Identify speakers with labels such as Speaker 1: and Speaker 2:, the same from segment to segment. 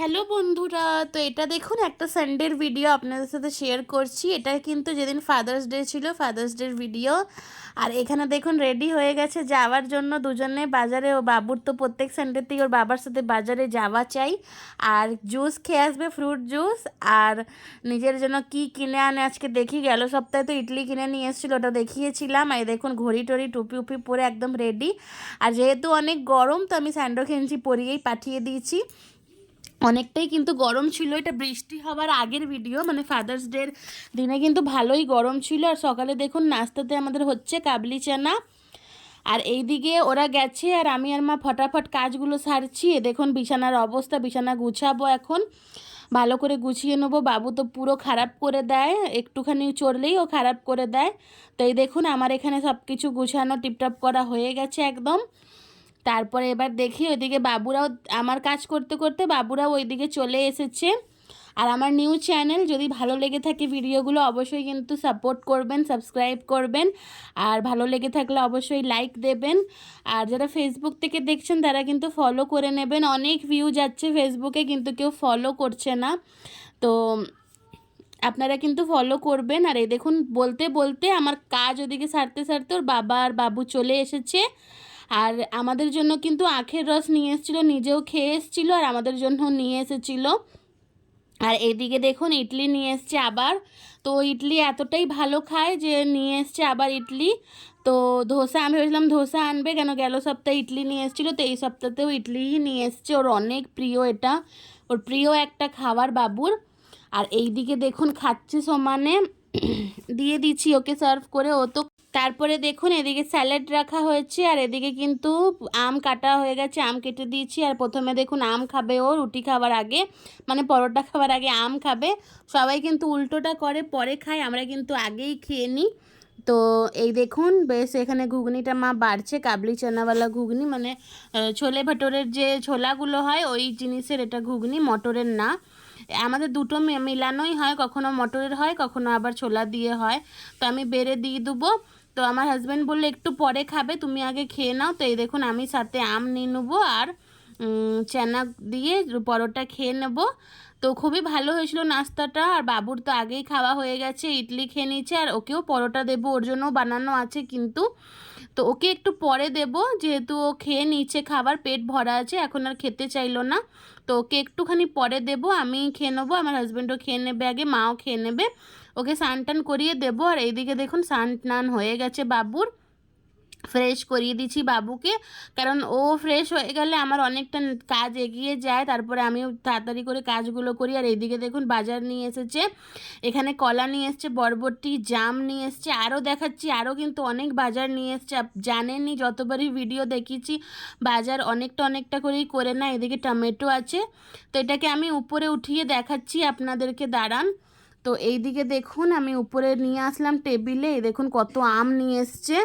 Speaker 1: Hello বন্ধুরা, তো এটা দেখুন, একটা সানডের ভিডিও আপনাদের সাথে শেয়ার করছি। এটা কিন্তু যেদিন ফাদার্স ডে ছিল ফাদার্স ডের ভিডিও আর এখানে দেখুন রেডি হয়ে গেছে যাওয়ার জন্য দুজনে বাজারে। ও বাবুর তো প্রত্যেক সানডেতেই ওর বাবার সাথে বাজারে যাওয়া চাই। আর জুস খেয়ে আসবে ফ্রুট জুস আর নিজের জন্য কি কিনে আনে, আজকে দেখি, গেল সপ্তাহে তো ইডলি কিনে নিয়ে এসেছিল, ওটা দেখিয়েছিলাম। আর দেখুন, ঘড়ি টড়ি, টুপি উপি পরে একদম রেডি আর যেহেতু অনেক গরম, তো আমি স্যান্ডো খেঞ্চি পরিয়েই পাঠিয়ে দিয়েছি। অনেকটাই কিন্তু গরম ছিল। এটা বৃষ্টি হওয়ার আগের ভিডিও মানে ফাদার্স ডের দিনে কিন্তু ভালোই গরম ছিল। আর সকালে দেখুন নাস্তাতে আমাদের হচ্ছে কাবলি চানা। আর এইদিকে ওরা গেছে আর আমি আর মা ফটাফট কাজগুলো সারছি। দেখুন বিছানার অবস্থা, বিছানা গুছাবো এখন। ভালো করে গুছিয়ে নেব। বাবু তো পুরো খারাপ করে দেয়। একটুখানি চড়লেই ও খারাপ করে দেয়। তো এই দেখুন আমার এখানে সব কিছু গুছানো, টিপটপ করা হয়ে গেছে একদম। তারপরে এবার দেখি ওইদিকে বাবুরাও আমার কাজ করতে করতে বাবুরাও ওইদিকে চলে এসেছে। আর আমার নিউ চ্যানেল যদি ভালো লেগে থাকে ভিডিওগুলো অবশ্যই কিন্তু সাপোর্ট করবেন সাবস্ক্রাইব করবেন। আর ভালো লেগে থাকলে অবশ্যই লাইক দেবেন। আর যারা ফেসবুক থেকে দেখছেন তারা কিন্তু ফলো করে নেবেন। অনেক ভিউ যাচ্ছে ফেসবুকে কিন্তু কেউ ফলো করছে না। তো আপনারা কিন্তু ফলো করবেন। আর এই দেখুন, বলতে বলতে আমার কাজ ওদিকে সারতে সারতে ওর বাবা আর বাবু চলে এসেছে। আর আমাদের জন্য কিন্তু আখের রস নিয়ে এসেছিল, নিজেও খেয়ে এসেছিল আর আমাদের জন্য নিয়ে এসেছিল। আর এদিকে দেখুন, ইডলি নিয়ে এসছে আবার। তো ইডলি এতটাই ভালো খায় যে নিয়ে এসছে আবার ইডলি। তো ধোসা, আমি ভেবেছিলাম ধোসা আনবে কেন? গেল সপ্তাহে ইডলি নিয়ে এসেছিল, তো এই সপ্তাহতেও ইডলিই নিয়ে এসছে। ওর অনেক প্রিয় এটা। ওর প্রিয় একটা খাবার বাবুর। আর এই দিকে দেখুন, খাচ্ছে সমানে। দিয়ে দিচ্ছি ওকে সার্ভ করে। ও তো তারপরে দেখুন, এদিকে স্যালাড রাখা হয়েছে আর এদিকে কিন্তু আম কাটা হয়ে গেছে, আম কেটে দিয়েছি। আর প্রথমে দেখুন, আম খাবে ও রুটি খাবার আগে মানে পরোটা খাবার আগে আম খাবে। সবাই কিন্তু উল্টোটা করে, পরে খায়, আমরা কিন্তু আগেই খেয়ে নিই। তো এই দেখুন, বেশ এখানে ঘুগনিটা মা বাড়ছে, কাবলি চানাওয়ালা ঘুগনি মানে ছোলে ভাটোরের যে ছোলাগুলো হয়, ওই জিনিসের এটা ঘুগনি, মটরের না। আমাদের দুটো মিলানোই হয়, কখনো মটরের হয়, কখনো আবার ছোলা দিয়ে হয়। তো আমি বেড়ে দিয়ে দেবো। তো আমার হাজব্যান্ড বলল, একটু পরে খাবে, তুমি আগে খেয়ে নাও। তো এই দেখুন, আমি সাথে আম নিয়ে নেব আর চানা দিয়ে পরোটা খেয়ে নেব। তো খুবই ভালো হয়েছিল নাস্তাটা, আর বাবুর তো আগেই খাওয়া হয়ে গেছে, ইডলি খেয়ে নিয়েছে, আর ওকেও পরোটা দেবো, ওর জন্য বানানো আছে কিন্তু। তো ওকে একটু পরে দেব। যেহেতু ও খেয়ে নিচ্ছে খাবার পেট ভরা আছে, এখন আর খেতে চাইলো না। তো ওকে একটুখানি পরে দেব। আমি খেয়ে নেব, আমার হাজব্যান্ডও খেয়ে নেবে আগে মাও খেয়ে নেবে। ওকে স্নান টান করিয়ে দেবো। আর এইদিকে দেখুন স্নান টান হয়ে গেছে বাবুর। ফ্রেশ করিয়ে দিচ্ছি বাবুকে। কারণ ও ফ্রেশ হয়ে গেলে আমার অনেকটা কাজ এগিয়ে যায়। তারপরে আমিও তাড়াতাড়ি করে কাজগুলো করি। আর এইদিকে দেখুন, বাজার নিয়ে এসেছে। এখানে কলা নিয়ে এসছে, বরবটি, জাম নিয়ে এসছে। আরও দেখাচ্ছি, আরও কিন্তু অনেক বাজার নিয়ে এসছে। জানেননি, যতবারই ভিডিও দেখিয়েছি, বাজার অনেকটা অনেকটা করেই করে না এদিকে টমেটো আছে। তো এটাকে আমি উপরে উঠিয়ে দেখাচ্ছি আপনাদেরকে দাঁড়ান। তো এই দিকে দেখুন, আমি উপরে নিয়ে আসলাম টেবিলে। দেখুন কত আম নিয়ে এসছে।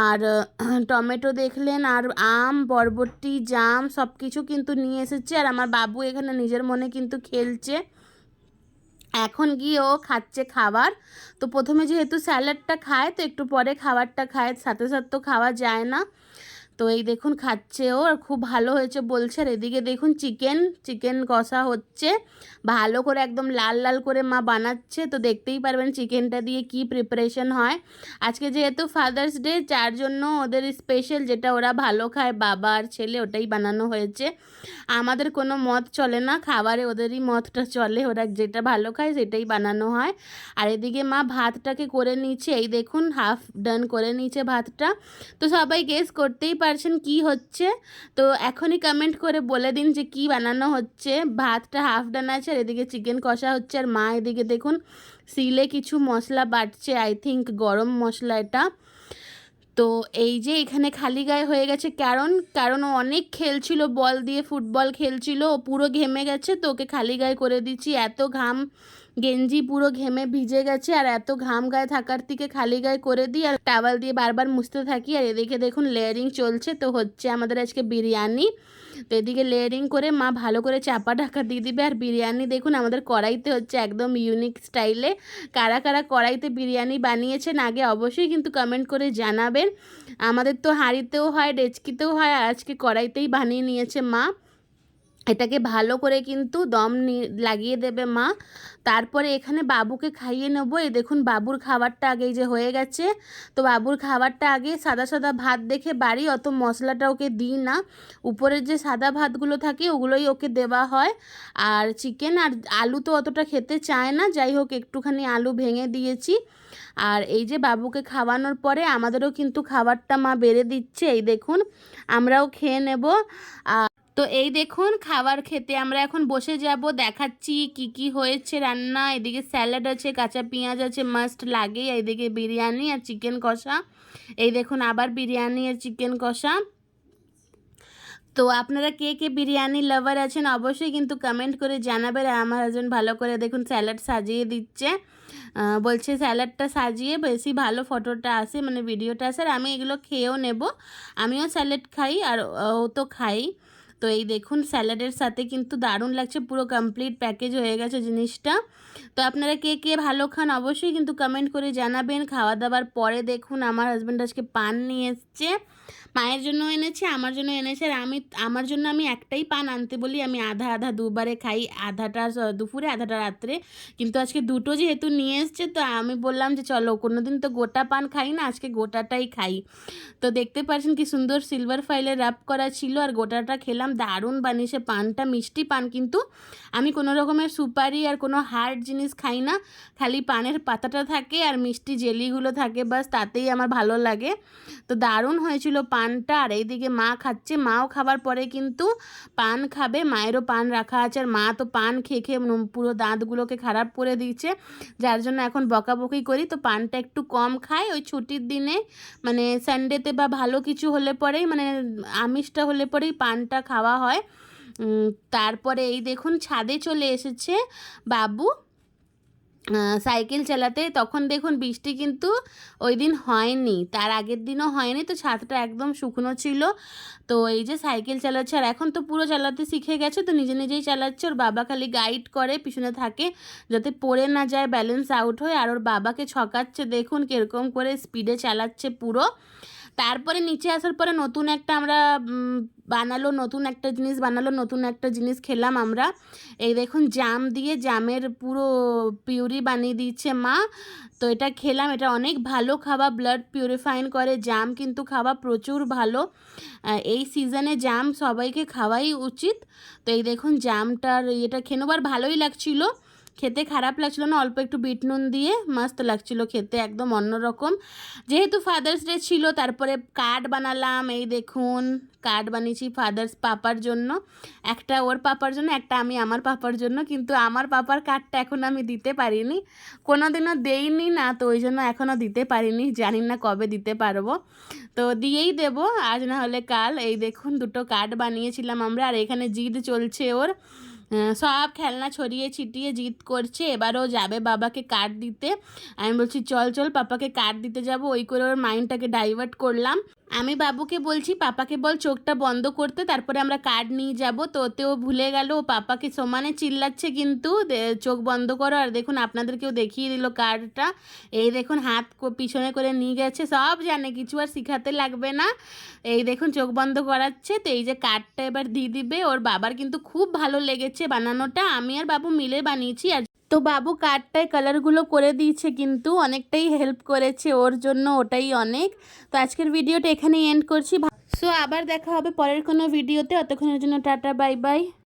Speaker 1: আর টমেটো দেখলেন, আর আম, বরবটি, জাম সব কিছু কিন্তু নিয়ে এসেছে। আর আমার বাবু এখানে নিজের মনে কিন্তু খেলছে। এখন গিয়ে ও খাচ্ছে খাবার। তো প্রথমে যেহেতু স্যালাডটা খায়, তো একটু পরে খাবারটা খায়। সাথে সাথে তো খাওয়া যায় না। তো এই দেখুন খাচ্ছে ও, আর খুব ভালো হয়েছে বলছে। আর এদিকে দেখুন চিকেন চিকেন কষা হচ্ছে। ভালো করে একদম লাল লাল করে মা বানাচ্ছে। তো দেখতেই পারবেন চিকেনটা দিয়ে কি প্রিপারেশন হয়। আজকে যেহেতু ফাদার্স ডে যার জন্য ওদের স্পেশাল যেটা ওরা ভালো খায়, বাবা আর ছেলে, ওটাই বানানো হয়েছে। আমাদের কোনো মত চলে না, খাবারে ওদেরই মতটা চলে। ওরা যেটা ভালো খায় সেটাই বানানো হয়। আর এদিকে মা ভাতটাকে করে নিচ্ছে। এই দেখুন হাফ ডান করে নিচ্ছে ভাতটা। তো সবাই গেস করতেই পারে পারছেন? কি হচ্ছে? তো এখনই কমেন্ট করে বলে দিন যে কি বানানো হচ্ছে। ভাতটা হাফ ডান আছে, আর এদিকে চিকেন কষা হচ্ছে, আর মা এদিকে দেখুন সিলে কিছু মশলা বাটছে। আই থিঙ্ক গরম মশলা এটা। তো এই যে এখানে খালি গায়ে হয়ে গেছে কারণ কারণ ও অনেক খেলছিল, বল দিয়ে ফুটবল খেলছিল, ও পুরো ঘেমে গেছে, তো ওকে খালি গায়ে করে দিচ্ছি। এত ঘাম, গেঞ্জি পুরো ঘেমে ভিজে গেছে, আর এত ঘাম গায়ে থাকার থেকে খালি গায়ে করে দিই, আর টাওয়াল দিয়ে বারবার মুছতে থাকি, আর এদিকে দেখুন লেয়ারিং চলছে, তো হচ্ছে আমাদের আজকে বিরিয়ানি। তো এদিকে লেয়ারিং করে মা ভালো করে চাপা ঢাকা দিয়ে দিবে। আর বিরিয়ানি দেখুন, আমাদের কড়াইতে হচ্ছে একদম ইউনিক স্টাইলে কারা কারা কড়াইতে বিরিয়ানি বানিয়েছেন আগে অবশ্যই কিন্তু কমেন্ট করে জানাবেন। আমাদের তো হাঁড়িতেও হয়, ডেচকিতেও হয় আজকে কড়াইতেই বানিয়ে নিয়েছে মা। এটাকে ভালো করে কিন্তু দম লাগিয়ে দেবে মা। তারপরে এখানে বাবুকে খাইয়ে নেব। এই দেখুন বাবুর খাবারটা আগে যে হয়ে গেছে। তো বাবুর খাবারটা আগে সাদা সাদা ভাত দেখে বাড়ি, অত মশলাটা ওকে দিই না। উপরের যে সাদা ভাতগুলো থাকে, ওগুলোই ওকে দেওয়া হয়। আর চিকেন আর আলু তো অতটা খেতে চায় না। যাই হোক, একটুখানি আলু ভেঙে দিয়েছি। আর এই যে বাবুকে খাওয়ানোর পরে আমাদেরও কিন্তু খাবারটা মা বেড়ে দিচ্ছে। এই দেখুন, আমরাও খেয়ে নেব। আর তো এই দেখুন, খাবার খেতে আমরা এখন বসে যাব। দেখাচ্ছি কি কি হয়েছে রান্না। এদিকে স্যালাড আছে, কাঁচা পেঁয়াজ আছে মাস্ট লাগে। এইদিকে বিরিয়ানি আর চিকেন কষা। এই দেখুন, আবার বিরিয়ানি আর চিকেন কষা। তো আপনারা কে কে বিরিয়ানি লাভার আছেন অবশ্যই কিন্তু কমেন্ট করে জানাবেন আর আমার হাজব্যান্ড ভালো করে দেখুন স্যালাড সাজিয়ে দিচ্ছে। বলছে স্যালাডটা সাজিয়ে বেশি ভালো ফটোটা আসে মানে ভিডিওটা আসে, আর আমি এগুলো খেয়েও নেব। আমিও স্যালাড খাই আর ও তো খাই। তো এই দেখুন স্যালাডের সাথে কিন্তু দারুণ লাগছে, পুরো কমপ্লিট প্যাকেজ হয়ে গেছে জিনিসটা। তো আপনারা কে কে ভালো খান অবশ্যই কিন্তু কমেন্ট করে জানাবেন। খাওয়া দাওয়ার পরে দেখুন, আমার হাজব্যান্ড আজকে পান নিয়ে এসছে। মায়ের জন্য এনেছে, আমার জন্য এনেছে, আর আমি, আমার জন্য আমি একটাই পান আনতে বলি, আমি আধা আধা দুবারে খাই, আধাটা দুপুরে, আধাটা রাত্রে। কিন্তু আজকে দুটো যেহেতু নিয়ে এসছে, তো আমি বললাম যে চলো কোনো দিন তো গোটা পান খাই না, আজকে গোটাটাই খাই। তো দেখতে পাচ্ছেন কি সুন্দর সিলভার ফাইলে র্যাপ করা ছিল, আর গোটাটা খেলাম, দারুণ বানিয়েছে পানটা, মিষ্টি পান। কিন্তু আমি কোনো রকমের সুপারি আর কোনো হার্ড জিনিস খাই না, খালি পানের পাতাটা থাকে আর মিষ্টি জেলিগুলো থাকে বাস তাতেই আমার ভালো লাগে। তো দারুণ হয়েছিল পানটা আর এইদিকে মা খাচ্ছে। মাও খাবার পরে কিন্তু পান খাবে। মায়েরও পান রাখা আছে আর মা তো পান খেয়ে খেয়ে পুরো দাঁতগুলোকে খারাপ করে দিচ্ছে যার জন্য এখন বকাবকি করি। তো পানটা একটু কম খাই। ওই ছুটির দিনে মানে সানডেতে বা ভালো কিছু হলে পরেই মানে আমিষটা হলে পরেই পানটা খাওয়া হয়। তারপরে এই দেখুন ছাদে চলে এসেছে বাবু। সাইকেল চালাতে, তখন দেখুন বৃষ্টি কিন্তু ওই দিন হয়নি। তার আগের দিনও হয়নি, তো ছাদটা একদম শুকনো ছিল। তো এই যে সাইকেল চালাচ্ছে, আর এখন তো পুরো চালাতে শিখে গেছে, তো নিজে নিজেই চালাচ্ছে। ওর বাবা খালি গাইড করে, পিছনে থাকে, যাতে পড়ে না যায় ব্যালেন্স আউট হয়। আর ওর বাবাকে ছকাচ্ছে, দেখুন কীরকম করে স্পিডে চালাচ্ছে পুরো। তারপরে নিচে আসার পরে নতুন একটা আমরা বানালো, নতুন একটা জিনিস বানালো, নতুন একটা জিনিস খেলাম আমরা। এই দেখুন, জাম দিয়ে জামের পুরো পিউরি বানিয়ে দিচ্ছে মা। তো এটা খেলাম, এটা অনেক ভালো খাওয়া ব্লাড পিউরিফাইন করে। জাম কিন্তু খাওয়া প্রচুর ভালো। এই সিজনে জাম সবাইকে খাওয়াই উচিত। তো এই দেখুন, জামটার ইয়েটা খেয়ে ভালোই লাগছিল। খেতে খারাপ লাগছিল না, অল্প একটু বিট নুন দিয়ে মস্ত লাগছিল খেতে, একদম অন্যরকম। যেহেতু ফাদার্স ডে ছিল, তারপরে কার্ড বানালাম, এই দেখুন কার্ড বানিয়েছি ফাদার্স পাপার জন্য। একটা ওর পাপার জন্য, একটা আমি আমার পাপার জন্য, কিন্তু আমার পাপার কার্ডটা এখন আমি দিতে পারিনি। কোনো দিনও দেইনি না, তো ওই জন্য এখনও দিতে পারিনি, জানি না কবে দিতে পারব। তো দিয়েই দেব, আজ না হলে কাল, এই দেখুন দুটো কার্ড বানিয়েছিলাম আমরা, আর এখানে জিদ চলছে ওর। সব খেলনা ছড়িয়ে ছিটিয়ে জিত করছে। এবারও যাবে বাবাকে কার্ড দিতে। আমি বলছি, চল চল, পাপাকে কার্ড দিতে যাব। ওই করে ওর মাইন্ডটাকে ডাইভার্ট করলাম। আমি বাবুকে বলছি, পাপাকে বল চোখটা বন্ধ করতে, তারপরে আমরা কার্ড নিয়ে যাব। তো ওতেও ভুলে গেল, ও পাপাকে সমানে চিল্লাচ্ছে কিন্তু চোখ বন্ধ করো। আর দেখুন, আপনাদেরকেও দেখিয়ে দিল কার্ডটা এই দেখুন, হাত পিছনে করে নিয়ে গেছে, সব জানে, কিছু আর শিখাতে লাগবে না। এই দেখুন, চোখ বন্ধ করাচ্ছে, তো এই যে কার্ডটা এবার দিয়ে দিবে। ওর বাবার কিন্তু খুব ভালো লেগেছে বানানোটা। আমি আর বাবু মিলে বানিয়েছি, আর তো বাবু কার্ডটায় কালারগুলো করে দিয়েছে কিন্তু অনেকটাই হেল্প করেছে ওর জন্য, ওটাই অনেক। তো আজকের ভিডিওটা এখানেই এন্ড করছি। সো আবার দেখা হবে পরের কোনো ভিডিওতে। অতক্ষণের জন্য টাটা, বাই বাই।